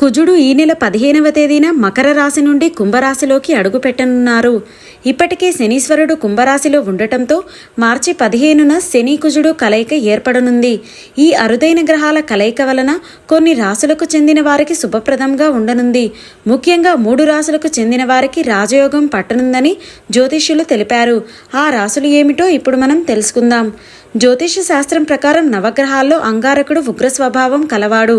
కుజుడు ఈ నెల పదిహేనవ తేదీన మకర రాశి నుండి కుంభరాశిలోకి అడుగుపెట్టనున్నారు. ఇప్పటికే శనీశ్వరుడు కుంభరాశిలో ఉండటంతో మార్చి పదిహేనున శని కుజుడు కలయిక ఏర్పడనుంది. ఈ అరుదైన గ్రహాల కలయిక వలన కొన్ని రాశులకు చెందిన వారికి శుభప్రదంగా ఉండనుంది. ముఖ్యంగా మూడు రాశులకు చెందిన వారికి రాజయోగం పట్టనుందని జ్యోతిష్యులు తెలిపారు. ఆ రాశులు ఏమిటో ఇప్పుడు మనం తెలుసుకుందాం. జ్యోతిష శాస్త్రం ప్రకారం నవగ్రహాల్లో అంగారకుడు ఉగ్ర స్వభావం కలవాడు.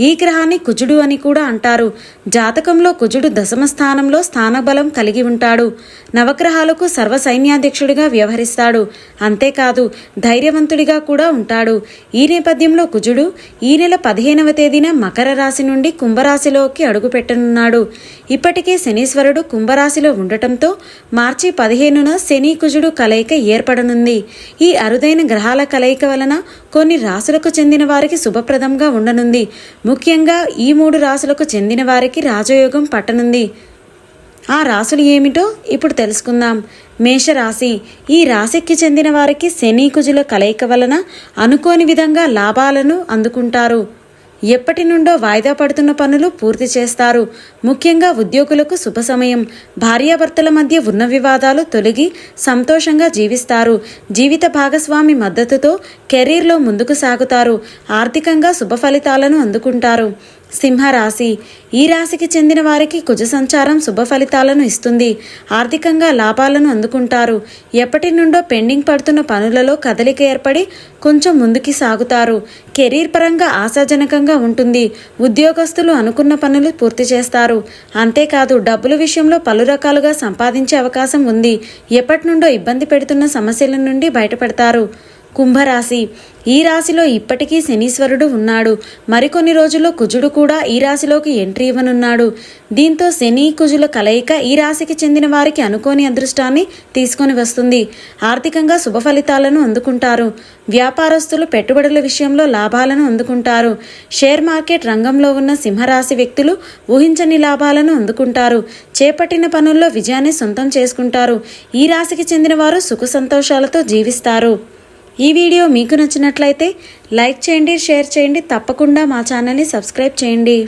ఈ గ్రహాన్ని కుజుడు అని కూడా అంటారు. జాతకంలో కుజుడు దశమ స్థానంలో స్థానబలం కలిగి ఉంటాడు. నవగ్రహాలకు సర్వ సైన్యాధ్యక్షుడిగా వ్యవహరిస్తాడు. అంతేకాదు ధైర్యవంతుడిగా కూడా ఉంటాడు. ఈ నేపథ్యంలో కుజుడు ఈ నెల పదిహేనవ తేదీన మకర రాశి నుండి కుంభరాశిలోకి అడుగుపెట్టనున్నాడు. ఇప్పటికే శనీశ్వరుడు కుంభరాశిలో ఉండటంతో మార్చి పదిహేనున శని కుజుడు కలయిక ఏర్పడనుంది. ఈ అరుదైన గ్రహాల కలయిక వలన కొన్ని రాశులకు చెందిన వారికి శుభప్రదంగా ఉండనుంది. ముఖ్యంగా ఈ మూడు రాశులకు చెందిన వారికి రాజయోగం పట్టనుంది. ఆ రాశులు ఏమిటో ఇప్పుడు తెలుసుకుందాం. మేషరాశి. ఈ రాశికి చెందిన వారికి శని కుజుల కలయిక వలన అనుకోని విధంగా లాభాలను అందుకుంటారు. ఎప్పటి నుండో వాయిదా పడుతున్న పనులు పూర్తి చేస్తారు. ముఖ్యంగా ఉద్యోగులకు శుభ సమయం. భార్యాభర్తల మధ్య ఉన్న వివాదాలు తొలగి సంతోషంగా జీవిస్తారు. జీవిత భాగస్వామి మద్దతుతో కెరీర్లో ముందుకు సాగుతారు. ఆర్థికంగా శుభ ఫలితాలను అందుకుంటారు. సింహరాశి. ఈ రాశికి చెందిన వారికి కుజ సంచారం శుభ ఫలితాలను ఇస్తుంది. ఆర్థికంగా లాభాలను అందుకుంటారు. ఎప్పటి నుండో పెండింగ్ పడుతున్న పనులలో కదలిక ఏర్పడి కొంచెం ముందుకి సాగుతారు. కెరీర్ పరంగా ఆశాజనకంగా ఉంటుంది. ఉద్యోగస్తులు అనుకున్న పనులు పూర్తి చేస్తారు. అంతేకాదు డబ్బుల విషయంలో పలు రకాలుగా సంపాదించే అవకాశం ఉంది. ఎప్పటి నుండో ఇబ్బంది పెడుతున్న సమస్యల నుండి బయటపడతారు. కుంభరాశి. ఈ రాశిలో ఇప్పటికీ శనీశ్వరుడు ఉన్నాడు. మరికొన్ని రోజుల్లో కుజుడు కూడా ఈ రాశిలోకి ఎంట్రీ ఇవ్వనున్నాడు. దీంతో శని కుజుల కలయిక ఈ రాశికి చెందిన వారికి అనుకోని అదృష్టాన్ని తీసుకొని వస్తుంది. ఆర్థికంగా శుభ ఫలితాలను అందుకుంటారు. వ్యాపారస్తులు పెట్టుబడుల విషయంలో లాభాలను అందుకుంటారు. షేర్ మార్కెట్ రంగంలో ఉన్న సింహరాశి వ్యక్తులు ఊహించని లాభాలను అందుకుంటారు. చేపట్టిన పనుల్లో విజయాన్ని సొంతం చేసుకుంటారు. ఈ రాశికి చెందిన వారు సుఖ సంతోషాలతో జీవిస్తారు. ఈ వీడియో మీకు నచ్చినట్లయితే లైక్ చేయండి షేర్ చేయండి తప్పకుండా మా ఛానల్ని సబ్స్క్రైబ్ చేయండి.